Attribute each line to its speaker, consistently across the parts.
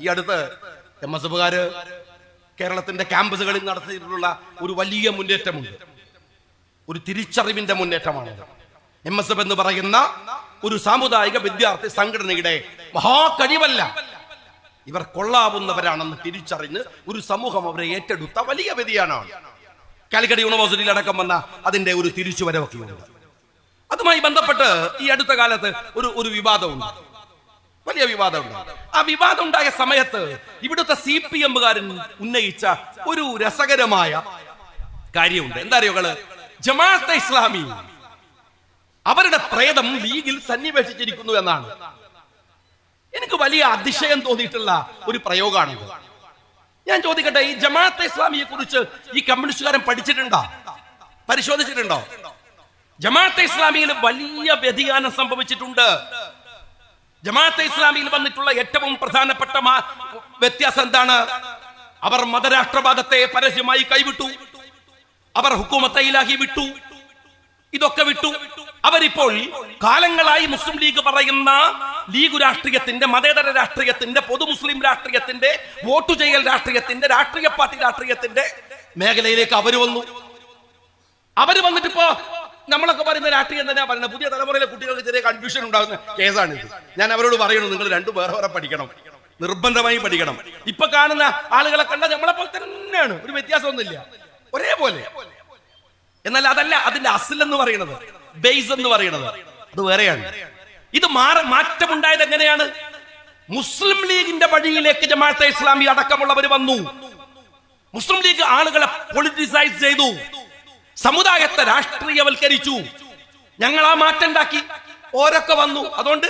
Speaker 1: ഈ അടുത്ത് M S എഫുകാര് കേരളത്തിന്റെ ക്യാമ്പസുകളിൽ നടത്തിയിട്ടുള്ള ഒരു വലിയ മുന്നേറ്റമുണ്ട്. ഒരു തിരിച്ചറിവിന്റെ മുന്നേറ്റമാണ്. എം എസ് എഫ് എന്ന് പറയുന്ന ഒരു സാമുദായിക വിദ്യാർത്ഥി സംഘടനയുടെ മഹാകഴിവല്ല. ഇവർ കൊള്ളാവുന്നവരാണെന്ന് തിരിച്ചറിഞ്ഞ് ഒരു സമൂഹം അവരെ ഏറ്റെടുത്ത വലിയ വ്യതിയാനമാണ്. കാലിക്കറ്റ് യൂണിവേഴ്സിറ്റിയിൽ അടക്കം വന്ന അതിന്റെ ഒരു തിരിച്ചുവരവൊക്കെയുണ്ട്. അതുമായി ബന്ധപ്പെട്ട് ഈ അടുത്ത കാലത്ത് ഒരു ഒരു വിവാദമുണ്ട്. വലിയ വിവാദമുണ്ട്. ആ വിവാദം ഉണ്ടായ സമയത്ത് ഇവിടുത്തെ സി പി എമ്മുകാരൻ ഉന്നയിച്ച ഒരു രസകരമായ കാര്യമുണ്ട്. എന്താ അറിയോകൾ ജമാഅത്തെ ഇസ്ലാമി അവരുടെ പ്രേതം ലീഗിൽ സന്നിവേശിച്ചിരിക്കുന്നു എന്നാണ്. എനിക്ക് വലിയ അതിശയം തോന്നിയിട്ടുള്ള ഒരു പ്രയോഗമാണ് ഞാൻ ചോദിക്കട്ടെ ഈ ജമാഅത്തെ ഇസ്ലാമിയെ കുറിച്ച് ഈ കമ്മ്യൂണിസ്റ്റുകാരൻ പഠിച്ചിട്ടുണ്ടോ? പരിശോധിച്ചിട്ടുണ്ടോ? ജമാഅത്തെ ഇസ്ലാമിയിൽ വലിയ വ്യതിയാനം സംഭവിച്ചിട്ടുണ്ട്. ജമാഅത്തെ ഇസ്ലാമിയിൽ വന്നിട്ടുള്ള ഏറ്റവും പ്രധാനപ്പെട്ട വ്യത്യാസം എന്താണ്? അവർ മതരാഷ്ട്രവാദത്തെ പരസ്യമായി കൈവിട്ടു. അവർ ഹുക്കുമത്തെ ഇലാഹി വിട്ടു. ഇതൊക്കെ വിട്ടു. അവരിപ്പോൾ കാലങ്ങളായി മുസ്ലിം ലീഗ് പറയുന്ന ലീഗ് രാഷ്ട്രീയത്തിന്റെ മതേതര രാഷ്ട്രീയത്തിന്റെ പൊതു മുസ്ലിം രാഷ്ട്രീയത്തിന്റെ വോട്ട് ചെയ്യൽ രാഷ്ട്രീയത്തിന്റെ രാഷ്ട്രീയ പാർട്ടി രാഷ്ട്രീയത്തിന്റെ മേഖലയിലേക്ക് അവർ വന്നു. അവർ വന്നിട്ട് ഇപ്പോ നമ്മളൊക്കെ പറയുന്ന രാഷ്ട്രീയം തന്നെയാ പറയുന്നത്? പുതിയ തലമുറയിലെ കുട്ടികൾക്ക് ചെറിയ കൺഫ്യൂഷൻ ഉണ്ടാകുന്ന കേസാണ് ഞാൻ അവരോട് പറയണു നിങ്ങൾ രണ്ടു വേറെ വേറെ പഠിക്കണം. നിർബന്ധമായി പഠിക്കണം. ഇപ്പൊ കാണുന്ന ആളുകളെ കണ്ട നമ്മളെ പോലെ തന്നെയാണ്. ഒരു വ്യത്യാസമൊന്നുമില്ല. ഒരേപോലെ. എന്നാൽ അതല്ല അതിന്റെ അസിൽ എന്ന് പറയുന്നത്. ബേസ് എന്ന് പറയുന്നത്. അത് വേറെയാണ്. ഇത് മാറ മാറ്റമുണ്ടായത് എങ്ങനെയാണ്? മുസ്ലിം ലീഗിന്റെ വഴിയിലേക്ക് ജമാഅത്തെ ഇസ്ലാമി അടക്കമുള്ളവർ വന്നു. മുസ്ലിം ലീഗ് ആളുകളെ പൊളിറ്റിസൈസ് ചെയ്തു. സമുദായത്തെ രാഷ്ട്രീയവൽക്കരിച്ചു. ഞങ്ങൾ ആ മാറ്റം ഉണ്ടാക്കി. ഓരൊക്കെ വന്നു. അതുകൊണ്ട്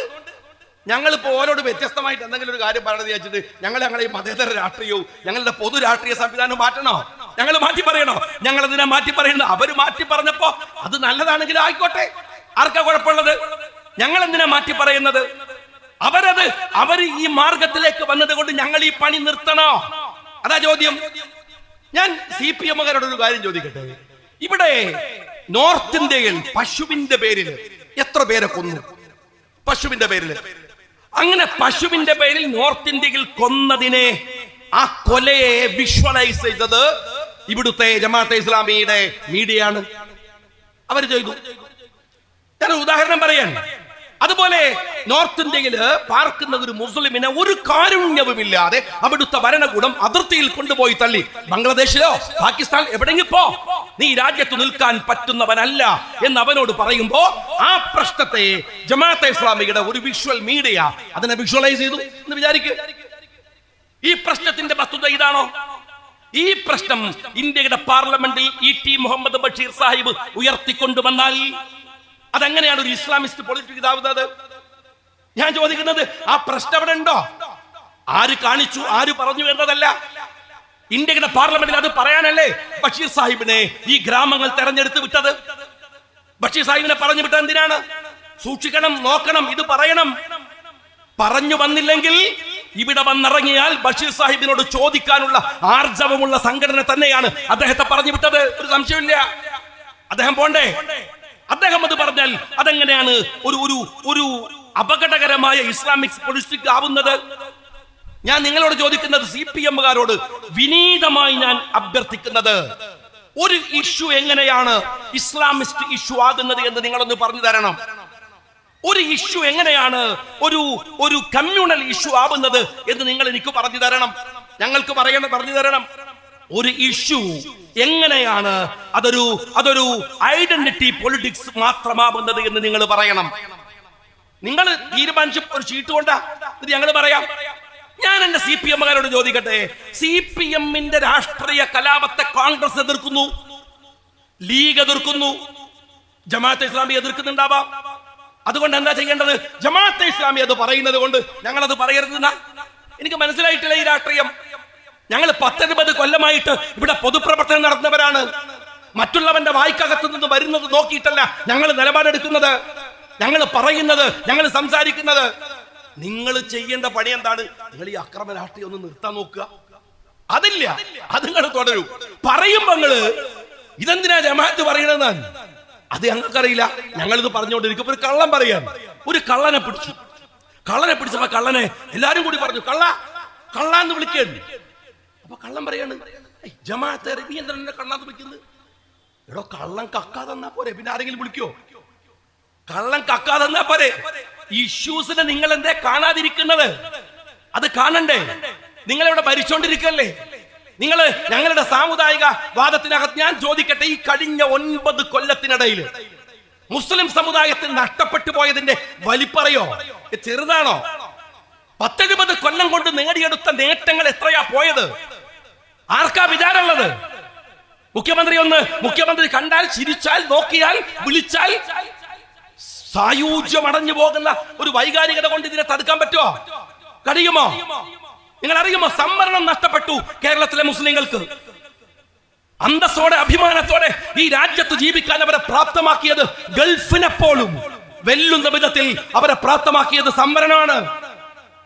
Speaker 1: ഞങ്ങൾ ഇപ്പോ ഓരോട് വ്യത്യസ്തമായിട്ട് എന്തെങ്കിലും ഒരു കാര്യം പറയണത് വെച്ചിട്ട് ഞങ്ങൾ ഞങ്ങളെ ഈ മതേതര രാഷ്ട്രീയവും ഞങ്ങളുടെ പൊതു രാഷ്ട്രീയ സംവിധാനം മാറ്റണോ? ഞങ്ങൾ മാറ്റി പറയണോ? ഞങ്ങൾ അതിനെ മാറ്റി പറയുന്നത് അവർ മാറ്റി പറഞ്ഞപ്പോ അത് നല്ലതാണെങ്കിൽ ആയിക്കോട്ടെ. ആർക്കാ കുഴപ്പമുള്ളത്? ഞങ്ങൾ എന്തിനാ മാറ്റി പറയുന്നത്? അവരത് അവർ ഈ മാർഗത്തിലേക്ക് വന്നത് കൊണ്ട് ഞങ്ങൾ ഈ പണി നിർത്തണോ? അതാ ചോദ്യം. ഞാൻ സി പി എമ്മുകാരോട് ഒരു കാര്യം ചോദിക്കട്ടെ? ഇവിടെ നോർത്ത് ഇന്ത്യയിൽ പശുവിന്റെ പേരിൽ എത്ര പേരെ കൊന്നു? പശുവിന്റെ പേരിൽ. അങ്ങനെ പശുവിന്റെ പേരിൽ നോർത്ത് ഇന്ത്യയിൽ കൊന്നതിനെ ആ കൊലയെ വിഷ്വലൈസ് ചെയ്തത് ഇവിടുത്തെ ജമാഅത്തെ ഇസ്ലാമിയുടെ മീഡിയ ആണ്. അവർ ചെയ്തു. ഞാൻ ഉദാഹരണം പറയാൻ. അതുപോലെ നോർത്ത് ഇന്ത്യയിൽ പാർക്കുന്ന ഒരു മുസ്ലിമിനെ ഒരു കാരുണ്യവുമില്ലാതെ അവിടുത്തെ ഭരണകൂടം അതിർത്തിയിൽ കൊണ്ടുപോയി തള്ളി. ബംഗ്ലാദേശിലോ പാകിസ്ഥാൻ എവിടെയെങ്കിലും പോ. നീ രാജ്യത്ത് നിൽക്കാൻ പറ്റുന്നവനല്ല എന്ന് അവനോട് പറയുമ്പോ ആ പ്രശ്നത്തെ ജമാഅത്തെ ഇസ്ലാമിയുടെ ഒരു വിഷ്വൽ മീഡിയ അതിനെ വിഷ്വലൈസ് ചെയ്തു എന്ന് വിചാരിക്കുക ഈ പ്രശ്നത്തിന്റെ വസ്തുത ഇതാണോ? ഈ പ്രശ്നം ഇന്ത്യയുടെ പാർലമെന്റിൽ ഇ ടി മുഹമ്മദ് ബഷീർ സാഹിബ് ഉയർത്തിക്കൊണ്ടുവന്നാൽ അതെങ്ങനെയാണ് ഒരു ഇസ്ലാമിസ്റ്റ് പൊളിറ്റിക് ഇതാവുന്നത് ഞാൻ ചോദിക്കുന്നത് ആ പ്രശ്നം അവിടെ ഉണ്ടോ? ആര് കാണിച്ചു ആര് പറഞ്ഞു എന്നതല്ല. ഇന്ത്യയുടെ പാർലമെന്റിൽ അത് പറയാനല്ലേ? ബഷീർ സാഹിബിനെ ഈ ഗ്രാമങ്ങൾ തെരഞ്ഞെടുത്ത് വിട്ടത്. ബഷീർ സാഹിബിനെ പറഞ്ഞു വിട്ടത് എന്തിനാണ്? സൂക്ഷിക്കണം നോക്കണം ഇത് പറയണം. പറഞ്ഞു വന്നില്ലെങ്കിൽ ഇവിടെ വന്നിറങ്ങിയാൽ ബഷീർ സാഹിബിനോട് ചോദിക്കാനുള്ള ആർജവമുള്ള സംഘടന തന്നെയാണ് അദ്ദേഹത്തെ പറഞ്ഞു വിട്ടത്. ഒരു സംശയമില്ല അദ്ദേഹം പോണ്ടേ? അദ്ദേഹം അത് പറഞ്ഞാൽ അതെങ്ങനെയാണ്? ഒരു ഒരു ഒരു അപകടകരമായ ഇസ്ലാമിക് പൊളിറ്റിക് ആവുന്നത്? ഞാൻ നിങ്ങളോട് ചോദിക്കുന്നത് സി പി എമ്മുകാരോട് വിനീതമായി ഞാൻ അഭ്യർത്ഥിക്കുന്നത് ഒരു ഇഷ്യൂ എങ്ങനെയാണ് ഇസ്ലാമിസ്റ്റ് ഇഷ്യൂ ആകുന്നത് എന്ന് നിങ്ങളൊന്ന് പറഞ്ഞു തരണം. ഒരു ഇഷ്യൂ എങ്ങനെയാണ് ഒരു ഒരു കമ്മ്യൂണൽ ഇഷ്യൂ ആവുന്നത് എന്ന് നിങ്ങൾ എനിക്ക് പറഞ്ഞു തരണം. ഞങ്ങൾക്ക് പറയണം പറഞ്ഞു തരണം. ഒരു ഇഷ്യൂ. എങ്ങനെയാണ് അതൊരു അതൊരു ഐഡന്റിറ്റി പൊളിറ്റിക്സ് മാത്രമാവുന്നത് എന്ന് നിങ്ങൾ പറയണം. നിങ്ങൾ തീരുമാനിച്ച ഒരു ഷീറ്റ് കൊണ്ടാ. ഇത് ഞങ്ങൾ പറയാം. ഞാൻ എന്റെ സി പി എമ്മുകാരോട് ചോദിക്കട്ടെ. സി പി എമ്മിന്റെ രാഷ്ട്രീയ കലാപത്തെ കോൺഗ്രസ് എതിർക്കുന്നു. ലീഗ് എതിർക്കുന്നു. ജമാഅത്തെ ഇസ്ലാമി എതിർക്കുന്നുണ്ടാവാം. അതുകൊണ്ട് എന്താ ചെയ്യേണ്ടത്? ജമാഅത്തെ ഇസ്ലാമി അത് പറയുന്നത് കൊണ്ട് ഞങ്ങൾ അത് പറയരുതെന്നാ. എനിക്ക് മനസ്സിലായിട്ടില്ല ഈ രാഷ്ട്രീയം. ഞങ്ങൾ പത്തൊൻപത് കൊല്ലമായിട്ട് ഇവിടെ പൊതുപ്രവർത്തനം നടത്തുന്നവരാണ് മറ്റുള്ളവന്റെ വായ്ക്കകത്ത് നിന്ന് വരുന്നത് നോക്കിയിട്ടല്ല ഞങ്ങൾ നിലപാടെടുക്കുന്നത്. ഞങ്ങൾ പറയുന്നത് ഞങ്ങൾ സംസാരിക്കുന്നത്. നിങ്ങൾ ചെയ്യേണ്ട പണി എന്താണ്? നിങ്ങൾ ഈ അക്രമ രാഷ്ട്രീയം ഒന്ന് നിർത്താൻ നോക്കുക. അതില്ല. അത് നിങ്ങൾ തുടരൂ. പറയുമ്പോ നിങ്ങൾ ഇതെന്തിനാ ജമാഅത്ത് പറയണെന്നാണ് അത് ഞങ്ങൾക്കറിയില്ല. ഞങ്ങളിത് പറഞ്ഞുകൊണ്ടിരിക്കും ഒരു കള്ളം പറയാൻ ഒരു കള്ളനെ പിടിച്ചു. കള്ളനെ പിടിച്ചപ്പോ കള്ളനെ എല്ലാരും കൂടി പറഞ്ഞു കള്ള കള്ളാന്ന് വിളിക്കുകയാണ് അപ്പൊ കള്ളം പറയാണ്. "ഏയ്, ജമാഅത്തെ നീ എന്താണ് എന്നെ എടോ കള്ളം കക്കാതെന്നാ പോരെ? പിന്നെ ആരെങ്കിലും വിളിക്കോ? കള്ളം കക്കാതെന്നാ പോരെ? ഇഷ്യൂസിനെ നിങ്ങൾ എന്തേ കാണാതിരിക്കുന്നത്? അത് കാണണ്ടേ? നിങ്ങൾ ഇവിടെ ഭരിച്ചോണ്ടിരിക്കല്ലേ? നിങ്ങൾ ഞങ്ങളുടെ സാമുദായിക വാദത്തിനകത്ത് ഞാൻ ചോദിക്കട്ടെ ഈ കഴിഞ്ഞ ഒൻപത് കൊല്ലത്തിനിടയിൽ മുസ്ലിം സമുദായത്തിൽ നഷ്ടപ്പെട്ടു പോയതിന്റെ വലിപ്പറയോ? ചെറുതാണോ? പത്തെഴുപത് കൊല്ലം കൊണ്ട് നേടിയെടുത്ത നേട്ടങ്ങൾ എത്രയാ പോയത്? ആർക്കാ വിചാരമുള്ളത്? മുഖ്യമന്ത്രി ഒന്ന് മുഖ്യമന്ത്രി കണ്ടാൽ ചിരിച്ചാൽ നോക്കിയാൽ വിളിച്ചാൽ സായൂജ്യം അടഞ്ഞു പോകുന്ന ഒരു വൈകാരികത കൊണ്ട് ഇതിനെ തടുക്കാൻ പറ്റുമോ? കഴിയുമോ? നിങ്ങൾ അറിയുമോ സംവരണം നഷ്ടപ്പെട്ടു കേരളത്തിലെ മുസ്ലിങ്ങൾക്ക്. അന്തസ്സോടെ അഭിമാനത്തോടെ ഈ രാജ്യത്ത് ജീവിക്കാൻ അവരെ പ്രാപ്തമാക്കിയത് ഗൾഫിനെ പോലും വെല്ലുന്ന വിധത്തിൽ അവരെ പ്രാപ്തമാക്കിയത് സംവരണമാണ്.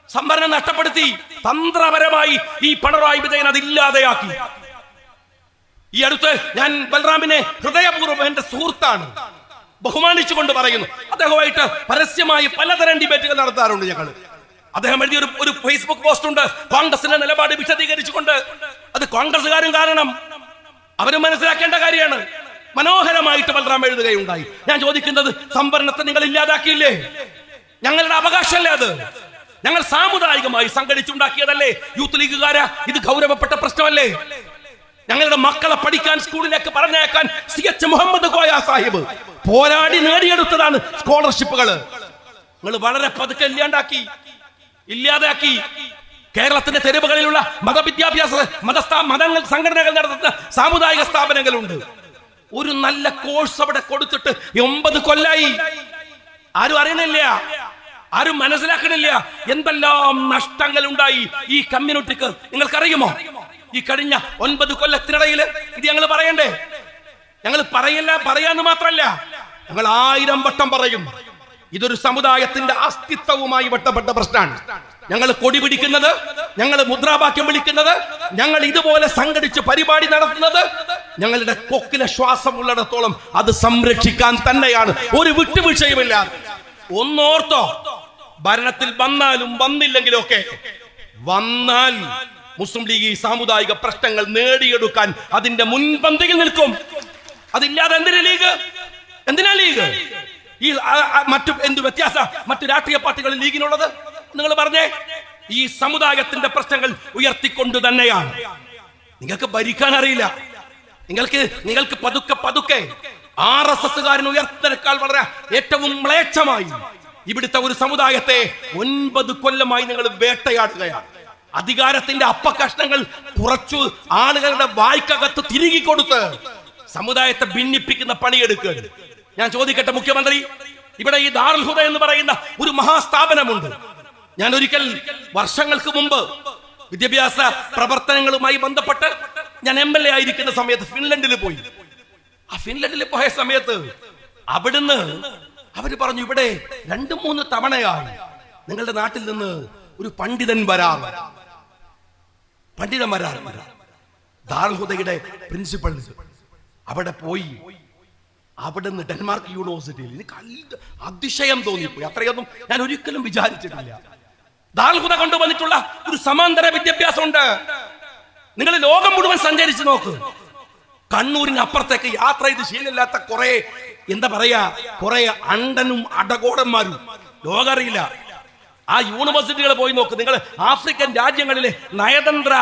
Speaker 1: സംവരണം നഷ്ടപ്പെടുത്തി തന്ത്രപരമായി ഈ പിണറായി വിജയൻ അത് ഇല്ലാതെയാക്കി. ഈ അടുത്ത് ഞാൻ ബൽറാമിനെ ഹൃദയപൂർവം എന്റെ സുഹൃത്താണ് ബഹുമാനിച്ചുകൊണ്ട് പറയുന്നു. അദ്ദേഹമായിട്ട് പരസ്യമായി പലതരം ഡിബേറ്റുകൾ നടത്താറുണ്ട് ഞങ്ങൾ. അദ്ദേഹം എഴുതിയ ഒരു ഒരു ഫേസ്ബുക്ക് പോസ്റ്റ് ഉണ്ട്. കോൺഗ്രസിന്റെ നിലപാട് വിശദീകരിച്ചുകൊണ്ട് അത് കോൺഗ്രസ്സുകാരും കാരണം. അവരും മനസ്സിലാക്കേണ്ട കാര്യമാണ്. മനോഹരമായിട്ട് ബൽറാം എഴുതുകയുണ്ടായി. ഞാൻ ചോദിക്കുന്നത് സംവരണത്തെ നിങ്ങൾ ഇല്ലാതാക്കിയില്ലേ? ഞങ്ങളുടെ അവകാശമല്ലേ അത്? ഞങ്ങൾ സാമുദായികമായി സംഘടിച്ചുണ്ടാക്കിയതല്ലേ? യൂത്ത് ലീഗുകാര ഇത് ഗൗരവപ്പെട്ട പ്രശ്നമല്ലേ? ഞങ്ങളുടെ മക്കളെ പഠിക്കാൻ സ്കൂളിലേക്ക് പറഞ്ഞേക്കാൻ സി എച്ച് മുഹമ്മദ് കോയ സാഹിബ് പോരാടി നേടിയെടുത്തതാണ് സ്കോളർഷിപ്പുകൾ. നിങ്ങൾ വളരെ പതുക്കെ ഇല്ലാണ്ടാക്കി ഇല്ലാതാക്കി. കേരളത്തിന്റെ തെരുവുകളിലുള്ള മതവിദ്യാഭ്യാസ മതസ്ഥാ മതങ്ങൾ സംഘടനകൾ നടത്തുന്ന സാമുദായിക സ്ഥാപനങ്ങളുണ്ട്. ഒരു നല്ല കോഴ്സ് അവിടെ കൊടുത്തിട്ട് ഒമ്പത് കൊല്ലായി. ആരും അറിയണില്ല ആരും മനസ്സിലാക്കണില്ല. എന്തെല്ലാം നഷ്ടങ്ങൾ ഉണ്ടായി ഈ കമ്മ്യൂണിറ്റിക്ക്? നിങ്ങൾക്കറിയുമോ? ഈ കഴിഞ്ഞ ഒൻപത് കൊല്ലത്തിനിടയിൽ ഇത് ഞങ്ങൾ പറയണ്ടേ? ഞങ്ങൾ പറയില്ല പറയാന്ന് മാത്രല്ല. ഞങ്ങൾ ആയിരം വട്ടം പറയും. ഇതൊരു സമുദായത്തിന്റെ അസ്തിത്വവുമായി ബന്ധപ്പെട്ട പ്രശ്നമാണ്. ഞങ്ങൾ കൊടി പിടിക്കുന്നത് ഞങ്ങൾ മുദ്രാവാക്യം വിളിക്കുന്നത് ഞങ്ങൾ ഇതുപോലെ സംഘടിച്ച് പരിപാടി നടത്തുന്നത് ഞങ്ങളുടെ കൊക്കിലെ ശ്വാസം ഉള്ളിടത്തോളം അത് സംരക്ഷിക്കാൻ തന്നെയാണ്. ഒരു വിട്ടുവീഴ്ചയുമില്ല. ഒന്നോർത്തോ? ഭരണത്തിൽ വന്നാലും വന്നില്ലെങ്കിലും ഒക്കെ വന്നാൽ മുസ്ലിം ലീഗ് ഈ സാമുദായിക പ്രശ്നങ്ങൾ നേടിയെടുക്കാൻ അതിന്റെ മുൻപന്തിയിൽ നിൽക്കും. അതില്ലാതെ എന്തിനാ ലീഗ്? എന്തിനാ ലീഗ്? ഈ മറ്റു എന്ത് വ്യത്യാസ? മറ്റു രാഷ്ട്രീയ പാർട്ടികളിൽ ലീഗിനുള്ളത്? നിങ്ങൾ പറഞ്ഞേ ഈ സമുദായത്തിന്റെ പ്രശ്നങ്ങൾ ഉയർത്തിക്കൊണ്ട് തന്നെയാണ്. നിങ്ങൾക്ക് ഭരിക്കാൻ അറിയില്ല. നിങ്ങൾക്ക് നിങ്ങൾക്ക് പതുക്കെ പതുക്കെ ആർ എസ് എസ്സുകാരൻ ഉയർത്തിനേക്കാൾ വളരെ ഏറ്റവും മ്ലേച്ഛമായി ഇവിടുത്തെ ഒരു സമുദായത്തെ ഒൻപത് കൊല്ലമായി നിങ്ങൾ വേട്ടയാടുകയാണ്. അധികാരത്തിന്റെ അപ്പകഷ്ണങ്ങൾ കുറച്ചു ആളുകളുടെ വായ്ക്കകത്ത് തിരികെ കൊടുത്ത് സമുദായത്തെ ഭിന്നിപ്പിക്കുന്ന പണിയെടുക്കുക ഞാൻ ചോദിക്കട്ടെ മുഖ്യമന്ത്രി ഇവിടെ ഈ ദാർഹുദ ഹുദ എന്ന് പറയുന്ന ഒരു മഹാസ്ഥാപനമുണ്ട്. ഞാൻ ഒരിക്കൽ വർഷങ്ങൾക്ക് മുമ്പ് വിദ്യാഭ്യാസ പ്രവർത്തനങ്ങളുമായി ബന്ധപ്പെട്ട് ഞാൻ എം എൽ എ ആയിരിക്കുന്ന സമയത്ത് ഫിൻലൻഡിൽ പോയി. ആ ഫിൻലൻഡിൽ പോയ സമയത്ത് അവിടുന്ന് അവർ പറഞ്ഞു ഇവിടെ രണ്ടു മൂന്ന് തവണയായി നിങ്ങളുടെ നാട്ടിൽ നിന്ന് ഒരു പണ്ഡിതൻ വരാറ്. പണ്ഡിതൻ വരാറുണ്ട് ദാർഹുദയുടെ പ്രിൻസിപ്പൽ അവിടെ പോയി. അവിടെ നിന്ന് ഡെൻമാർക്ക് യൂണിവേഴ്സിറ്റിയിൽ എനിക്ക് അതിശയം തോന്നിപ്പോയി. അത്രയൊന്നും ഞാൻ ഒരിക്കലും വിചാരിച്ചിട്ടില്ല. ദാൽഹുദ കൊണ്ടുവന്നിട്ടുള്ള ഒരു സമാന്തര വിദ്യാഭ്യാസമുണ്ട്. നിങ്ങൾ ലോകം മുഴുവൻ സഞ്ചരിച്ചു നോക്ക്. കണ്ണൂരിന് അപ്പുറത്തേക്ക് യാത്ര ചെയ്ത് ശീലമില്ലാത്ത കുറെ എന്താ പറയാ കുറെ അണ്ടനും അടകോടന്മാരും. ലോകം അറിയില്ല ആ യൂണിവേഴ്സിറ്റികൾ പോയി നോക്ക്. നിങ്ങൾ ആഫ്രിക്കൻ രാജ്യങ്ങളിലെ നയതന്ത്ര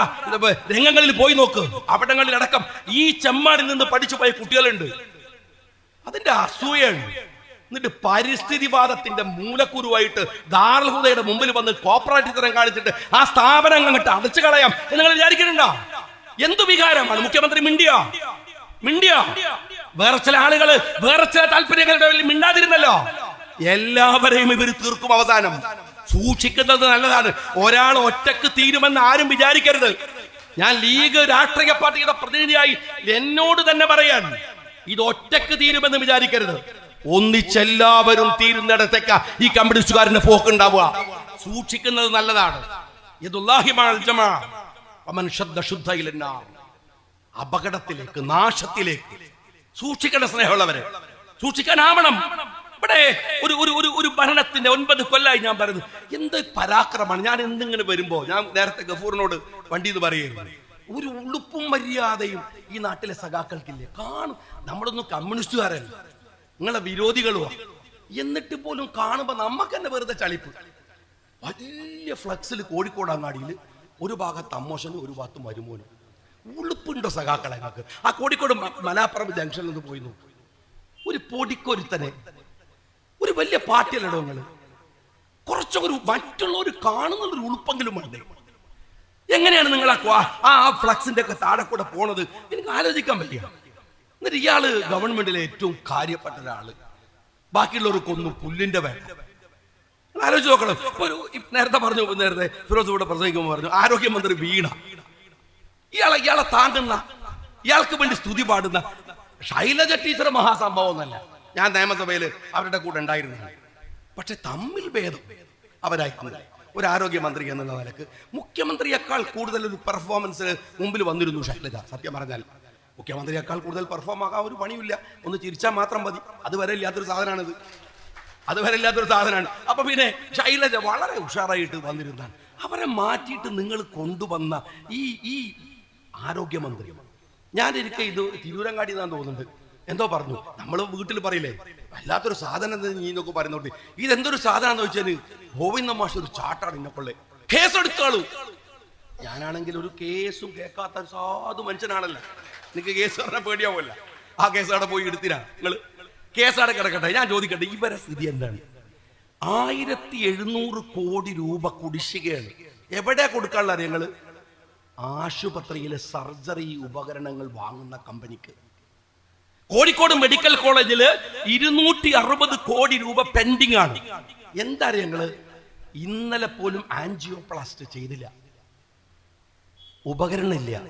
Speaker 1: രംഗങ്ങളിൽ പോയി നോക്ക്. അവിടങ്ങളിൽ അടക്കം ഈ ചെമ്മാടിൽ നിന്ന് പഠിച്ചു പോയ കുട്ടികളുണ്ട്. അതിന്റെ അസൂയാണ് എന്നിട്ട് പരിസ്ഥിതിവാദത്തിന്റെ മൂലക്കുരുവായിട്ട് ദാർഹുദയുടെ മുമ്പിൽ വന്ന് കോപ്പറേറ്റീവ് കാണിച്ചിട്ട് ആ സ്ഥാപനം അങ്ങോട്ട് അടച്ചു കളയാം എന്ന് നിങ്ങൾ വിചാരിക്കുന്നുണ്ടോ? എന്തു വികാരമാണ്? മുഖ്യമന്ത്രി മിണ്ടിയോ? മിണ്ടിയോ? വേറെ ചില ആളുകൾ വേറെ ചില താല്പര്യങ്ങളുടെ മിണ്ടാതിരുന്നല്ലോ. എല്ലാവരെയും ഇവർ തീർക്കും അവസാനം. സൂക്ഷിക്കുന്നത് നല്ലതാണ്. ഒരാൾ ഒറ്റയ്ക്ക് തീരുമെന്ന് ആരും വിചാരിക്കരുത്. ഞാൻ ലീഗ് രാഷ്ട്രീയ പാർട്ടിയുടെ പ്രതിനിധിയായി എന്നോട് തന്നെ പറയാൻ ഇത് ഒറ്റയ്ക്ക് തീരുമെന്ന് വിചാരിക്കരുത്. ഒന്നിച്ചെല്ലാവരും തീരുന്നിടത്തേക്ക ഈ കമ്മ്യൂണിസ്റ്റുകാരന്റെ പോക്കുണ്ടാവുക. സൂക്ഷിക്കുന്നത് നല്ലതാണ്. ഇത് മഅൽ ജമാ. വമൻ ശദ്ദ ശുദ്ധ ഇലന്നാർ. അപകടത്തിലേക്ക് നാശത്തിലേക്ക്. സൂക്ഷിക്കേണ്ട സ്നേഹമുള്ളവരെ സൂക്ഷിക്കാനാവണം. ഇവിടെ ഒരു ഒരു ഒരു ഒരു ഭരണത്തിന്റെ ഒൻപത് കൊല്ലായി ഞാൻ പറയുന്നത് എന്ത് പരാക്രമമാണ്? ഞാൻ എന്തിങ്ങനെ വരുമ്പോ ഞാൻ നേരത്തെ ഗഫൂറിനോട് വണ്ടി ഇത് പറയുന്നു ഒരു ഉളുപ്പും മര്യാദയും ഈ നാട്ടിലെ സഖാക്കൾക്കില്ലേ? കാണും നമ്മളൊന്നും കമ്മ്യൂണിസ്റ്റുകാരല്ല. നിങ്ങളെ വിരോധികളോ എന്നിട്ട് പോലും കാണുമ്പോ നമുക്ക് തന്നെ വെറുതെ ചളിപ്പ്. വലിയ ഫ്ലക്സിൽ കോഴിക്കോട് അങ്ങാടിയിൽ ഒരു ഭാഗത്ത് അമ്മോശനും ഒരു ഭാഗത്ത് മരുമോനും. ഉളുപ്പുണ്ടോ സഖാക്കളെ ഞങ്ങൾക്ക് ആ കോഴിക്കോട് മ- മലാപ്പറമ്പ് ജംഗ്ഷനിൽ നിന്ന് പോയി നോക്കും. ഒരു പൊടിക്കൊരുത്തനെ. ഒരു വലിയ പാർട്ടിയല്ലടോ നിങ്ങൾ. കുറച്ചൊക്കെ ഒരു മറ്റുള്ളവർ ഒരു ഉളുപ്പെങ്കിലും വേണ്ടേ? എങ്ങനെയാണ് നിങ്ങൾ ആ ഫ്ലക്സിന്റെ ഒക്കെ താഴെ കൂടെ പോണത്? എനിക്ക് ആലോചിക്കാൻ പറ്റിയ. എന്നിട്ട് ഇയാൾ ഗവൺമെന്റിലെ ഏറ്റവും കാര്യപ്പെട്ട ഒരാൾ. ബാക്കിയുള്ളവർക്കൊന്നും പുല്ലിന്റെ വേണ്ട ആലോചിച്ച് നോക്കണം. ഒരു നേരത്തെ പറഞ്ഞു നേരത്തെ ഫിറോസ് ഇവിടെ പ്രസംഗിക്കുമ്പോൾ പറഞ്ഞു ആരോഗ്യമന്ത്രി വീണ. ഇയാളെ ഇയാളെ താണ്ടുന്ന ഇയാൾക്ക് വേണ്ടി സ്തുതി പാടുന്ന ശൈലജ ടീച്ചർ മഹാസംഭവം ഒന്നല്ല ഞാൻ നിയമസഭയിൽ അവരുടെ കൂടെ ഉണ്ടായിരുന്നതാണ്. പക്ഷെ തമ്മിൽ ഭേദം അവരായിരുന്നു ഒരു ആരോഗ്യമന്ത്രി എന്നുള്ള നിലയ്ക്ക് മുഖ്യമന്ത്രിയേക്കാൾ കൂടുതൽ ഒരു പെർഫോമൻസിന് മുമ്പിൽ വന്നിരുന്നു ശൈലജ സത്യം പറഞ്ഞാൽ. മുഖ്യമന്ത്രിയേക്കാൾ കൂടുതൽ പെർഫോം ആകാൻ ഒരു പണിയില്ല ഒന്ന് ചിരിച്ചാൽ മാത്രം മതി. അതുവരെ ഇല്ലാത്തൊരു സാധനമാണിത് അതുവരെ ഇല്ലാത്തൊരു സാധനമാണ് അപ്പൊ പിന്നെ ശൈലജ വളരെ ഉഷാറായിട്ട് വന്നിരുന്നാണ് അവരെ മാറ്റിയിട്ട് നിങ്ങൾ കൊണ്ടുവന്ന ഈ ഈ ആരോഗ്യമന്ത്രി. ഞാൻ ഇരിക്കെ ഇത് തിരൂരങ്ങാടി എന്നാന്ന് തോന്നുന്നുണ്ട് എന്തോ പറഞ്ഞു. നമ്മൾ വീട്ടിൽ പറയില്ലേ വല്ലാത്തൊരു സാധനം നീ എന്നൊക്കെ പറയുന്നോണ്ട്. ഇതെന്തൊരു സാധനം വെച്ചാൽ ഗോവിന്ദ മാഷ് ഒരു ചാട്ടാണ് ഇന്നെക്കൊള്ളേ. കേസെടുത്താളൂ ഞാനാണെങ്കിൽ ഒരു കേസും കേൾക്കാത്ത ഒരു സാധു മനുഷ്യനാണല്ലോ. നിനക്ക് കേസ് പറഞ്ഞാൽ പേടിയാവുമല്ല ആ കേസ് അവിടെ പോയി എടുത്തിരാ. നിങ്ങൾ കേസ് അവിടെ കിടക്കട്ടെ. ഞാൻ ചോദിക്കട്ടെ ഇവരെ സ്ഥിതി എന്താണ്? ആയിരത്തി എഴുന്നൂറ് കോടി രൂപ കുടിശ്ശികയാണ്. എവിടെ കൊടുക്കാനുള്ള അറിയങ്ങൾ ആശുപത്രിയിലെ സർജറി ഉപകരണങ്ങൾ വാങ്ങുന്ന കമ്പനിക്ക്. കോഴിക്കോട് മെഡിക്കൽ കോളേജിൽ ഇരുന്നൂറ്റി അറുപത് കോടി രൂപ പെൻഡിങ് ആണ്. എന്താ ഞങ്ങൾ ഇന്നലെ പോലും ആൻജിയോപ്ലാസ്റ്റ് ചെയ്തില്ല. ഉപകരണമില്ല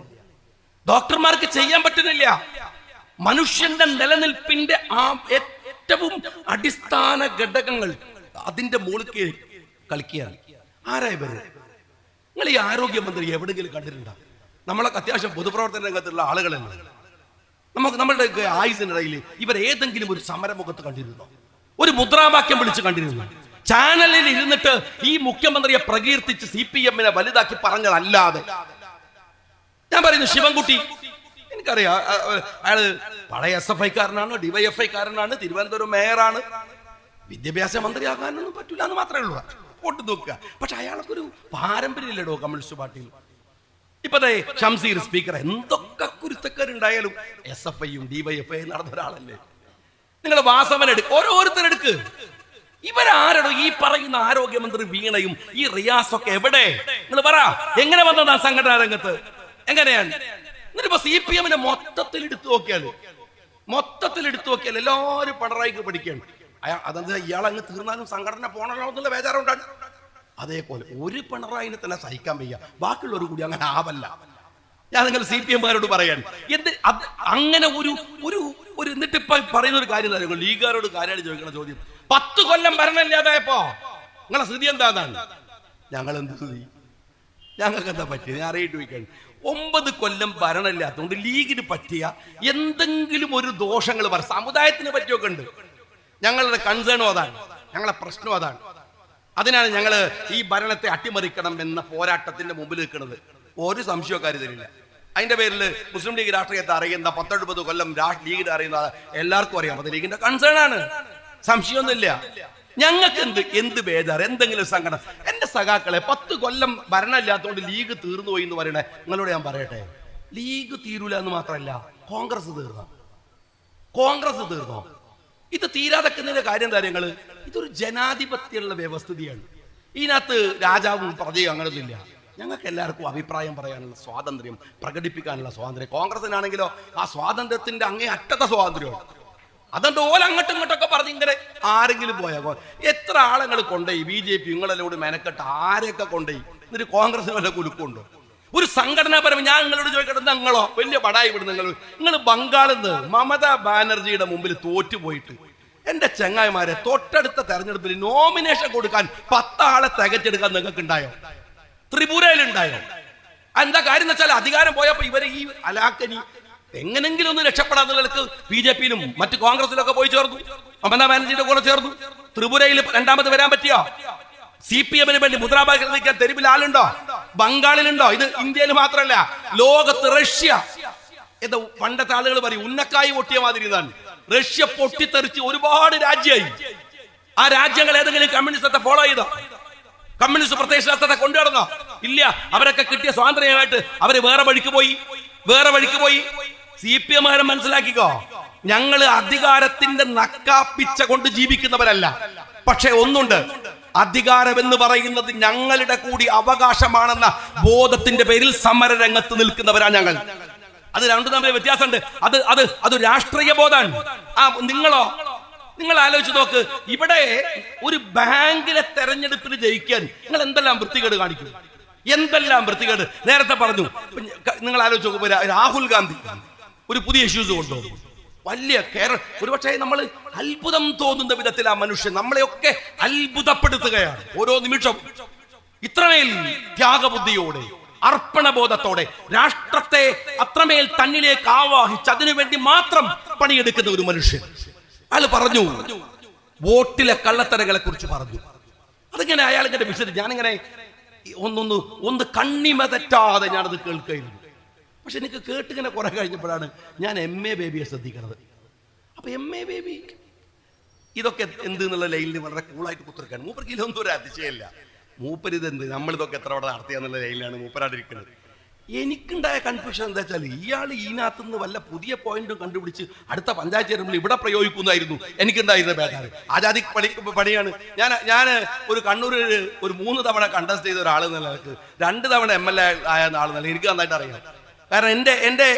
Speaker 1: ഡോക്ടർമാർക്ക് ചെയ്യാൻ പറ്റുന്നില്ല. മനുഷ്യന്റെ നിലനിൽപ്പിന്റെ ആ ഏറ്റവും അടിസ്ഥാന ഘടകങ്ങൾ അതിന്റെ മുകളിൽ കളിക്കുകയാണ്. ആരാ ഇവർ? നിങ്ങൾ ഈ ആരോഗ്യമന്ത്രി എവിടെങ്കിലും കണ്ടിട്ടുണ്ടോ? നമ്മളൊക്കെ അത്യാവശ്യം പൊതുപ്രവർത്തന രംഗത്തുള്ള ആളുകളല്ല. നമുക്ക് നമ്മളുടെ ആയുസിനിടയിൽ ഇവർ ഏതെങ്കിലും ഒരു സമരമുഖത്ത് കണ്ടിരുന്നോ? ഒരു മുദ്രാവാക്യം വിളിച്ച് കണ്ടിരുന്നു? ചാനലിൽ ഇരുന്നിട്ട് ഈ മുഖ്യമന്ത്രിയെ പ്രകീർത്തിച്ച് സി പി എമ്മിനെ വലുതാക്കി പറഞ്ഞതല്ലാതെ. ഞാൻ പറയുന്നു ശിവൻകുട്ടി എനിക്കറിയാം അയാൾ പഴയ എസ് എഫ് ഐക്കാരനാണ് ഡിവൈഎഫ് തിരുവനന്തപുരം മേയറാണ്. വിദ്യാഭ്യാസ മന്ത്രിയാകാനൊന്നും പറ്റില്ല എന്ന് മാത്രമേ ഉള്ളൂ. വോട്ട് നോക്കുക. പക്ഷെ അയാൾക്കൊരു പാരമ്പര്യമില്ലടോ പാർട്ടിയിൽ ഇപ്പത്തെ ഷംസീർ സ്പീക്കർ എന്തൊക്കെ കുരുത്തക്കാരുണ്ടായാലും എസ് എഫ് ഐയും ഡിവൈഎഫ് ഐ നടന്ന ഒരാളല്ലേ. നിങ്ങൾ വാസവൻ എടുക്ക്. ഓരോരുത്തരെടുക്ക് ഇവരാരടോ ഈ പറയുന്ന ആരോഗ്യമന്ത്രി വീണയും ഈ റിയാസ് ഒക്കെ എവിടെ? നിങ്ങൾ പറ എങ്ങനെ വന്നതാ സംഘടനാ രംഗത്ത്? എങ്ങനെയാണ്? എന്നിട്ടിപ്പോ സി പി എമ്മിനെ മൊത്തത്തിൽ എടുത്തു നോക്കിയാൽ മൊത്തത്തിൽ എടുത്തു നോക്കിയാൽ എല്ലാവരും പിണറായിക്ക് പഠിക്കുകയാണ്. അയാൾ അതെന്താ ഇയാൾ അങ്ങ് തീർന്നാലും സംഘടന പോണല്ലോ എന്നുള്ള ബേജാറുണ്ടാണ്. അതേപോലെ ഒരു പിണറായിനെ തന്നെ സഹിക്കാൻ വയ്യ. ബാക്കിയുള്ളവർ കൂടി അങ്ങനെ ആവല്ല. ഞാൻ നിങ്ങൾ സി പി എംകാരോട് പറയാൻ. എന്ത് അത് അങ്ങനെ ഒരു ഒരു ഒരു എന്നിട്ട് ഇപ്പൊ പറയുന്ന ഒരു കാര്യം തന്നെ ലീഗുകാരോട് കാര്യമായിട്ട് ചോദിക്കുന്ന ചോദ്യം. പത്ത് കൊല്ലം ഭരണമില്ലാതായപ്പോ നിങ്ങളെ സ്ഥിതി എന്താന്നാണ്? ഞങ്ങൾ എന്ത് സ്ഥിതി? ഞങ്ങൾക്ക് എന്താ പറ്റിയത്? ഞാൻ അറിയിട്ട് വയ്ക്കാൻ ഒമ്പത് കൊല്ലം ഭരണമില്ലാത്തതുകൊണ്ട് ലീഗിന് പറ്റിയ എന്തെങ്കിലും ഒരു ദോഷങ്ങൾ പറ സമുദായത്തിന് പറ്റിയൊക്കെ ഉണ്ട്. ഞങ്ങളുടെ കൺസേണും അതാണ്. ഞങ്ങളുടെ പ്രശ്നവും അതാണ്. അതിനാണ് ഞങ്ങൾ ഈ ഭരണത്തെ അട്ടിമറിക്കണം എന്ന പോരാട്ടത്തിന്റെ മുമ്പിൽ നിൽക്കുന്നത്. ഒരു സംശയക്കാർ തരില്ല അതിന്റെ പേരിൽ മുസ്ലിം ലീഗ് രാഷ്ട്രീയത്തെ അറിയുന്ന പത്തൊൻപത് കൊല്ലം ലീഗിനെ അറിയുന്ന എല്ലാവർക്കും അറിയാം. അത് ലീഗിന്റെ കൺസേൺ ആണ്. സംശയമൊന്നുമില്ല. ഞങ്ങൾക്ക് എന്ത് എന്ത് ബേജാറ് എന്തെങ്കിലും സങ്കടം? എന്റെ സഖാക്കളെ പത്ത് കൊല്ലം ഭരണമില്ലാത്തതുകൊണ്ട് ലീഗ് തീർന്നു പോയി എന്ന് പറയണേ നിങ്ങളോട് ഞാൻ പറയട്ടെ? ലീഗ് തീരൂല എന്ന് മാത്രമല്ല കോൺഗ്രസ് തീർന്നോ? കോൺഗ്രസ് തീർന്നോ? ഇത് തീരാതെക്കുന്നതിന്റെ കാര്യം കാര്യങ്ങൾ ഇതൊരു ജനാധിപത്യമുള്ള വ്യവസ്ഥിതിയാണ്. ഇതിനകത്ത് രാജാവും പ്രജയും അങ്ങനൊന്നുമില്ല. ഞങ്ങൾക്ക് എല്ലാവർക്കും അഭിപ്രായം പറയാനുള്ള സ്വാതന്ത്ര്യം പ്രകടിപ്പിക്കാനുള്ള സ്വാതന്ത്ര്യം. കോൺഗ്രസിനാണെങ്കിലോ ആ സ്വാതന്ത്ര്യത്തിന്റെ അങ്ങേ അറ്റത്തെ സ്വാതന്ത്ര്യമാണ്. അതുകൊണ്ട് ഓല അങ്ങോട്ടും ഇങ്ങോട്ടൊക്കെ പറഞ്ഞ് ഇങ്ങനെ ആരെങ്കിലും പോയാൽ എത്ര ആളുകൾ കൊണ്ടുപോയി? ബി ജെ പി നിങ്ങളെല്ലാം മെനക്കെട്ട് ആരെയൊക്കെ കൊണ്ടുപോയി? എന്നിട്ട് കോൺഗ്രസിന് വല്ല കുലുക്കുണ്ടോ ഒരു സംഘടനാപരം ഞാൻ നിങ്ങളോട് ചോദിക്കട്ടെ നിങ്ങളോ? വലിയ പടായി വിടുന്ന നിങ്ങൾ. നിങ്ങൾ ബംഗാളിൽ നിന്ന് മമതാ ബാനർജിയുടെ മുമ്പിൽ തോറ്റുപോയിട്ട് എന്റെ ചെങ്ങായിമാരെ തൊട്ടടുത്ത തെരഞ്ഞെടുപ്പിൽ നോമിനേഷൻ കൊടുക്കാൻ പത്താളെ തികച്ചെടുക്കാൻ നിങ്ങൾക്ക് ഉണ്ടായോ ത്രിപുരയിൽ ഉണ്ടായോ എന്താ കാര്യം എന്ന് വെച്ചാൽ അധികാരം പോയപ്പോ ഇവരെ ഈ അലാക്കനി എങ്ങനെങ്കിലും ഒന്ന് രക്ഷപ്പെടാൻ നിലയ്ക്ക് ബി ജെ പിയിലും മറ്റ് കോൺഗ്രസിലൊക്കെ പോയി ചേർന്നു. മമതാ ബാനർജിയുടെ കൂടെ ചേർന്നു. ത്രിപുരയിൽ രണ്ടാമത് വരാൻ പറ്റിയോ? സി പി എമ്മിന് വേണ്ടി മുദ്രാവാക്യം തെരുവിൽ ആളുണ്ടോ? ബംഗാളിലുണ്ടോ? ഇത് ഇന്ത്യയിൽ മാത്രമല്ല ലോകത്ത് റഷ്യ. ഇത് പണ്ടത്തെ ആളുകൾ പറയും ഉന്നക്കായി പൊട്ടിയ മാതിരി ഇതാണ്. റഷ്യ പൊട്ടിത്തെറിച്ച് ഒരുപാട് രാജ്യമായി ആ രാജ്യങ്ങൾ ഏതെങ്കിലും കമ്മ്യൂണിസത്തെ ഫോളോ ചെയ്തോ? കമ്മ്യൂണിസ്റ്റ് പ്രത്യയശാസ്ത്രത്തെ കൊണ്ടുവരണോ ഇല്ല അവരൊക്കെ കിട്ടിയ സ്വാതന്ത്ര്യമായിട്ട് അവർ വേറെ വഴിക്ക് പോയി. വേറെ വഴിക്ക് പോയി. സി പി എമ്മുകാരൻ മനസ്സിലാക്കിക്കോ ഞങ്ങൾ അധികാരത്തിന്റെ നക്കാപ്പിച്ച കൊണ്ട് ജീവിക്കുന്നവരല്ല. പക്ഷെ ഒന്നുണ്ട് അധികാരം എന്ന് പറയുന്നത് ഞങ്ങളുടെ കൂടി അവകാശമാണെന്ന ബോധത്തിന്റെ പേരിൽ സമരരംഗത്ത് നിൽക്കുന്നവരാ ഞങ്ങൾ. അത് രണ്ടു തമ്മിൽ വ്യത്യാസമുണ്ട്. അത് അത് അത് രാഷ്ട്രീയ ബോധമാണ്. ആ നിങ്ങളോ? നിങ്ങൾ ആലോചിച്ച് നോക്ക്. ഇവിടെ ഒരു ബാങ്കിലെ തെരഞ്ഞെടുപ്പിന് ജയിക്കാൻ നിങ്ങൾ എന്തെല്ലാം വൃത്തികേട് കാണിക്കും? എന്തെല്ലാം വൃത്തികേട്? നേരത്തെ പറഞ്ഞു. നിങ്ങൾ ആലോചിച്ച് നോക്കുമ്പോ രാഹുൽ ഗാന്ധി ഒരു പുതിയ ഇഷ്യൂസ് കൊണ്ടുവന്നു. വലിയ കേരള ഒരുപക്ഷെ നമ്മൾ അത്ഭുതം തോന്നുന്ന വിധത്തിൽ ആ മനുഷ്യൻ നമ്മളെയൊക്കെ അത്ഭുതപ്പെടുത്തുകയാണ്. ഓരോ നിമിഷം ഇത്രമേൽ ത്യാഗബുദ്ധിയോടെ അർപ്പണബോധത്തോടെ രാഷ്ട്രത്തെ അത്രമേൽ തന്നിലേക്ക് ആവാഹിച്ച് അതിനുവേണ്ടി മാത്രം പണിയെടുക്കുന്ന ഒരു മനുഷ്യൻ. അയാൾ പറഞ്ഞു വോട്ടിലെ കള്ളത്തരകളെ കുറിച്ച് പറഞ്ഞു. അതിങ്ങനെ അയാൾ ഇങ്ങനെ ഞാനിങ്ങനെ ഒന്നൊന്ന് ഒന്ന് കണ്ണിമ തെറ്റാതെ ഞാനത് കേൾക്കുകയായിരുന്നു. പക്ഷെ എനിക്ക് കേട്ടിങ്ങനെ കുറെ കഴിഞ്ഞപ്പോഴാണ് ഞാൻ എം എ ബേബിയെ ശ്രദ്ധിക്കുന്നത് അപ്പൊ എം എ ബേബി ഇതൊക്കെ എന്ത് എന്നുള്ള ലൈനിൽ വളരെ കൂളായിട്ട് മൂപ്പർ മൂപ്പർക്ക് ഇതൊന്നും ഒരു അതിശയമില്ല. മൂപ്പർ ഇതെന്ത്? നമ്മളിതൊക്കെ എത്ര അവിടെ നടത്തിയെന്നുള്ള ലൈനിലാണ് മൂപ്പരാടിരിക്കുന്നത് എനിക്കുണ്ടായ കൺഫ്യൂഷൻ എന്താ വെച്ചാൽ ഇയാൾ ഇതിനകത്ത് നിന്ന് വല്ല പുതിയ പോയിന്റും കണ്ടുപിടിച്ച് അടുത്ത പഞ്ചായത്ത് ചേരുമ്പോൾ ഇവിടെ പ്രയോഗിക്കുന്നതായിരുന്നു എനിക്കുണ്ടായിരുന്ന ബേജാറ്? ആജാതി പണി പണിയാണ്. ഞാൻ ഞാൻ ഒരു കണ്ണൂർ ഒരു മൂന്ന് തവണ കണ്ടസ്റ്റ് ചെയ്ത ഒരാൾ എന്നുള്ള രണ്ട് തവണ എം എൽ എ ആയ എന്നുള്ള എനിക്ക് നന്നായിട്ട് അറിയാം. കാരണം എന്റെ എന്റെ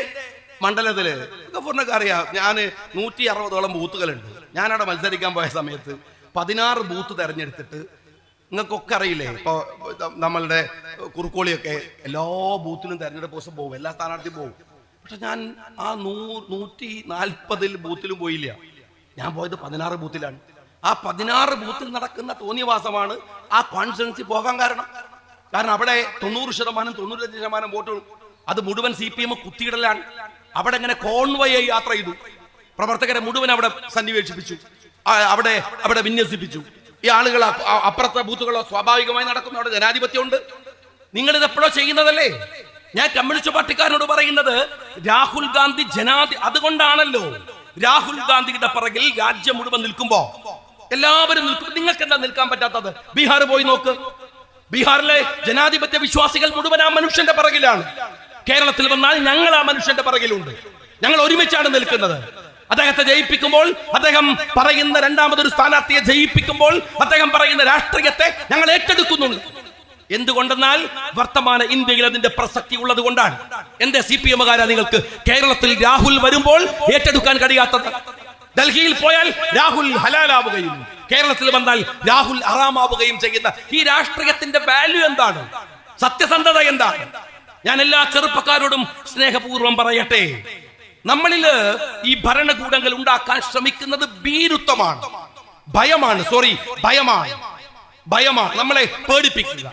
Speaker 1: മണ്ഡലത്തിൽ ഗഫൂറിനൊക്കെ അറിയാം. ഞാൻ നൂറ്റി അറുപതോളം ബൂത്തുകളുണ്ട്. ഞാനവിടെ മത്സരിക്കാൻ പോയ സമയത്ത് പതിനാറ് ബൂത്ത് തെരഞ്ഞെടുത്തിട്ട് നിങ്ങൾക്കൊക്കെ അറിയില്ലേ? ഇപ്പൊ നമ്മളുടെ കുറുക്കോളിയൊക്കെ എല്ലാ ബൂത്തിലും തെരഞ്ഞെടുപ്പ് ദിവസം പോകും എല്ലാ സ്ഥാനാർത്ഥിയും പോകും പക്ഷെ ഞാൻ ആ നൂ നൂറ്റി നാൽപ്പതിൽ ബൂത്തിലും പോയില്ല. ഞാൻ പോയത് പതിനാറ് ബൂത്തിലാണ്. ആ പതിനാറ് ബൂത്തിൽ നടക്കുന്ന തോന്നിയവാസമാണ് ആ കോൺഫിഡൻസിൽ പോകാൻ കാരണം. കാരണം അവിടെ തൊണ്ണൂറ് ശതമാനം തൊണ്ണൂറ്റഞ്ച് ശതമാനം വോട്ട് അത് മുഴുവൻ സി പി എം കുത്തിയിടലാണ്. അവിടെ ഇങ്ങനെ കോൺവയായി യാത്ര ചെയ്തു. പ്രവർത്തകരെ മുഴുവൻ അവിടെ സന്നിവേശിപ്പിച്ചു. അവിടെ അവിടെ വിന്യസിപ്പിച്ചു. ഈ ആളുകൾ അപ്പുറത്തെ ബൂത്തുകളോ സ്വാഭാവികമായി നടക്കുന്നു. അവിടെ ജനാധിപത്യമുണ്ട് നിങ്ങൾ ഇത് എപ്പോഴോ ചെയ്യുന്നതല്ലേ? ഞാൻ കമ്മ്യൂണിസ്റ്റ് പാർട്ടിക്കാരനോട് പറയുന്നത് രാഹുൽ ഗാന്ധി ജനാധി അതുകൊണ്ടാണല്ലോ. രാഹുൽ ഗാന്ധിയുടെ പിറകിൽ രാജ്യം മുഴുവൻ നിൽക്കുമ്പോ എല്ലാവരും നിൽക്കും. നിങ്ങൾക്ക് എന്താ നിൽക്കാൻ പറ്റാത്തത്? ബീഹാർ പോയി നോക്ക്. ബീഹാറിലെ ജനാധിപത്യ വിശ്വാസികൾ മുഴുവൻ ആ മനുഷ്യന്റെ പിറകിലാണ്. കേരളത്തിൽ വന്നാൽ ഞങ്ങൾ ആ മനുഷ്യന്റെ പിറകിലുണ്ട്. ഞങ്ങൾ ഒരുമിച്ചാണ് നിൽക്കുന്നത്. അദ്ദേഹത്തെ ജയിപ്പിക്കുമ്പോൾ അദ്ദേഹം പറയുന്ന രണ്ടാമതൊരു സ്ഥാനാർത്ഥിയെ ജയിപ്പിക്കുമ്പോൾ അദ്ദേഹം പറയുന്ന രാഷ്ട്രീയത്തെ ഞങ്ങൾ ഏറ്റെടുക്കുന്നുണ്ട്. എന്തുകൊണ്ടെന്നാൽ വർത്തമാന ഇന്ത്യയിൽ അതിന്റെ പ്രസക്തി ഉള്ളത് കൊണ്ടാണ് എന്റെ സി പി എമ്മുകാരാ നിങ്ങൾക്ക് കേരളത്തിൽ രാഹുൽ വരുമ്പോൾ ഏറ്റെടുക്കാൻ കഴിയാത്തത്. ഡൽഹിയിൽ പോയാൽ രാഹുൽ ഹലാലാവുകയും കേരളത്തിൽ വന്നാൽ രാഹുൽ അറാമാവുകയും ചെയ്യുന്ന ഈ രാഷ്ട്രീയത്തിന്റെ വാല്യൂ എന്താണ്? സത്യസന്ധത എന്താണ്? ഞാൻ എല്ലാ ചെറുപ്പക്കാരോടും സ്നേഹപൂർവം പറയട്ടെ. നമ്മളിൽ ഈ ഭരണകൂടങ്ങൾ ഉണ്ടാക്കാൻ ശ്രമിക്കുന്നത് ഭീരുത്വമാണ്. ഭയമാണ് സോറി ഭയമാണ്. ഭയമാണ്. നമ്മളെ പേടിപ്പിക്കുക.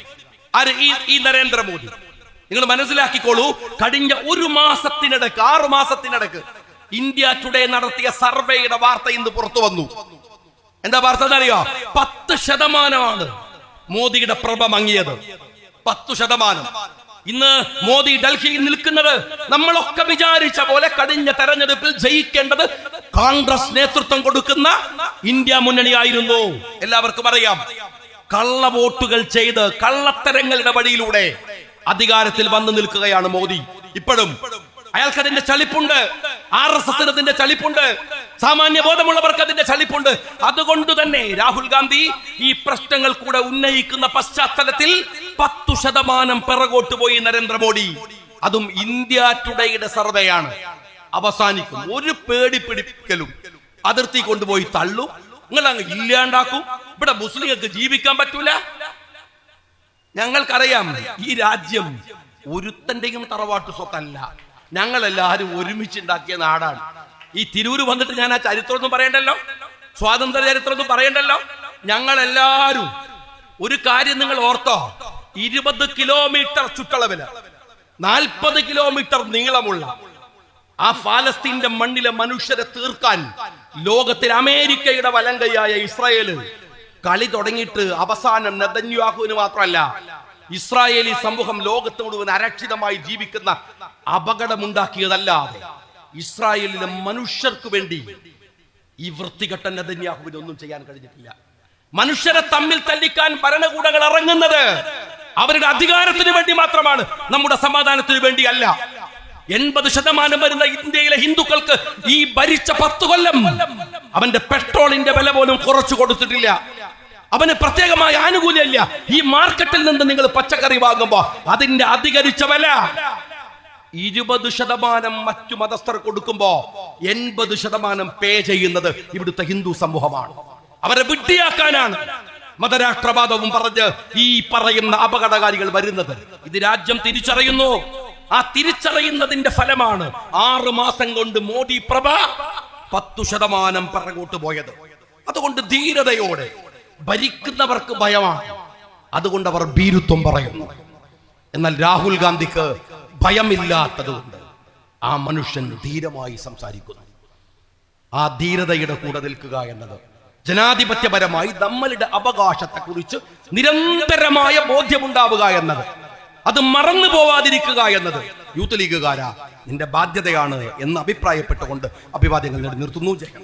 Speaker 1: ആര്? ഈ ഈ നരേന്ദ്രമോദി. നിങ്ങൾ മനസ്സിലാക്കിക്കോളൂ കഴിഞ്ഞ ഒരു മാസത്തിനിടക്ക് ആറു മാസത്തിനിടക്ക് ഇന്ത്യ ടുഡേ നടത്തിയ സർവേയുടെ വാർത്ത ഇന്ന് പുറത്തു വന്നു. എന്താ വാർത്ത എന്നറിയോ? പത്ത് ശതമാനമാണ് മോദിയുടെ പ്രഭ മങ്ങിയത്. പത്തു ശതമാനം. ഇന്ന് മോദി ഡൽഹിയിൽ നിൽക്കുന്നത് നമ്മളൊക്കെ വിചാരിച്ച പോലെ കഴിഞ്ഞ തെരഞ്ഞെടുപ്പിൽ ജയിക്കേണ്ടത് കോൺഗ്രസ് നേതൃത്വം കൊടുക്കുന്ന ഇന്ത്യ മുന്നണിയായിരുന്നു എല്ലാവർക്കും അറിയാം. കള്ള വോട്ടുകൾ ചെയ്ത് കള്ളത്തരങ്ങളുടെ വഴിയിലൂടെ അധികാരത്തിൽ വന്നു നിൽക്കുകയാണ് മോദി. ഇപ്പോഴും അയാൾക്ക് അതിന്റെ ചളിപ്പുണ്ട്. ആർ എസ് എസിന് അതിന്റെ ചളിപ്പുണ്ട്. സാമാന്യ ബോധമുള്ളവർക്ക് അതിന്റെ ചളിപ്പുണ്ട്. അതുകൊണ്ട് തന്നെ രാഹുൽ ഗാന്ധി ഈ പ്രശ്നങ്ങൾ കൂടെ ഉന്നയിക്കുന്ന പശ്ചാത്തലത്തിൽ പത്തു ശതമാനം പിറകോട്ട് പോയി നരേന്ദ്രമോദി. അതും ഇന്ത്യ ടുഡേയുടെ സർവേയാണ്. അവസാനിക്കും. ഒരു പേടി പിടിപ്പിക്കലും അതിർത്തി കൊണ്ടുപോയി തള്ളും. നിങ്ങൾ അങ്ങ് ഇല്ലാണ്ടാക്കും. ഇവിടെ മുസ്ലിങ്ങൾക്ക് ജീവിക്കാൻ പറ്റൂല. ഞങ്ങൾക്കറിയാം ഈ രാജ്യം ഒരുത്തന്റെയും തറവാട്ട് സ്വത്തല്ല. ഞങ്ങൾ എല്ലാവരും ഒരുമിച്ചുണ്ടാക്കിയ നാടാണ്. ഈ തിരൂര് വന്നിട്ട് ഞാൻ ആ ചരിത്രമൊന്നും പറയണ്ടല്ലോ? സ്വാതന്ത്ര്യ ചരിത്രമൊന്നും പറയണ്ടല്ലോ? ഞങ്ങളെല്ലാവരും ഒരു കാര്യം നിങ്ങൾ ഓർത്തോ? ഇരുപത് കിലോമീറ്റർ ചുറ്റളവിൽ നാൽപ്പത് കിലോമീറ്റർ നീളമുള്ള ആ ഫാലസ്തീന്റെ മണ്ണിലെ മനുഷ്യരെ തീർക്കാൻ ലോകത്തിൽ അമേരിക്കയുടെ വലങ്കയായ ഇസ്രായേൽ കളി തുടങ്ങിയിട്ട് അവസാനം നെതന്യാഹുവിന് മാത്രമല്ല ഇസ്രായേലി സമൂഹം ലോകത്ത് മുഴുവൻ അരക്ഷിതമായി ജീവിക്കുന്ന അപകടമുണ്ടാക്കിയതല്ലാതെ ഇസ്രായേലിലെ മനുഷ്യർക്ക് വേണ്ടി ഈ വൃത്തികെട്ട നെതന്യാഹുവിന് ഒന്നും ചെയ്യാൻ കഴിഞ്ഞിട്ടില്ല. മനുഷ്യരെ തമ്മിൽ തല്ലിക്കാൻ ഭരണകൂടങ്ങൾ ഇറങ്ങുന്നത് അവരുടെ അധികാരത്തിന് വേണ്ടി മാത്രമാണ്. നമ്മുടെ സമാധാനത്തിന് വേണ്ടിയല്ല. എൺപത് ശതമാനം വരുന്ന ഇന്ത്യയിലെ ഹിന്ദുക്കൾക്ക് ഈ ഭരിച്ച പത്ത് കൊല്ലം അവന്റെ പെട്രോളിന്റെ വില പോലും കുറച്ചു കൊടുത്തിട്ടില്ല. അവന് പ്രത്യേകമായ ആനുകൂല്യമില്ല. ഈ മാർക്കറ്റിൽ നിന്ന് നിങ്ങൾ പച്ചക്കറി വാങ്ങുമ്പോ അതിന്റെ അധികരിച്ച വില ഇരുപത് ശതമാനം മറ്റു മതസ്ഥർ കൊടുക്കുമ്പോ എൺപത് ശതമാനം പേ ചെയ്യുന്നത് ഇവിടുത്തെ ഹിന്ദു സമൂഹമാണ്. അവരെ വിട്ടിയാക്കാനാണ് മതരാഷ്ട്രവാദവും പറഞ്ഞ് ഈ പറയുന്ന അപകടകാരികൾ വരുന്നത്. ഇത് രാജ്യം തിരിച്ചറിയുന്നു. ആ തിരിച്ചറിയുന്നതിന്റെ ഫലമാണ് ആറ് മാസം കൊണ്ട് മോദി പ്രഭ പത്തു ശതമാനം പറകോട്ട് പോയത്. അതുകൊണ്ട് ധീരതയോടെ ഭരിക്കുന്നവർക്ക് ഭയമാണ്. അതുകൊണ്ട് അവർ ഭീരുത്വം പറയുന്നു. എന്നാൽ രാഹുൽ ഗാന്ധിക്ക് ഭയമില്ലാത്തതുകൊണ്ട് ആ മനുഷ്യൻ ധീരമായി സംസാരിക്കുന്നു. ആ ധീരതയുടെ കൂടെ നിൽക്കുക എന്നത് ജനാധിപത്യപരമായി നമ്മളുടെ അവകാശത്തെക്കുറിച്ച് നിരന്തരമായ ബോധ്യമുണ്ടാവുക എന്നത് അത് മറന്നു പോവാതിരിക്കുക എന്നത് യൂത്ത് ലീഗുകാരാ നിന്റെ ബാധ്യതയാണ് എന്ന് അഭിപ്രായപ്പെട്ടുകൊണ്ട് അഭിവാദ്യങ്ങൾ നിർത്തുന്നു. ജയം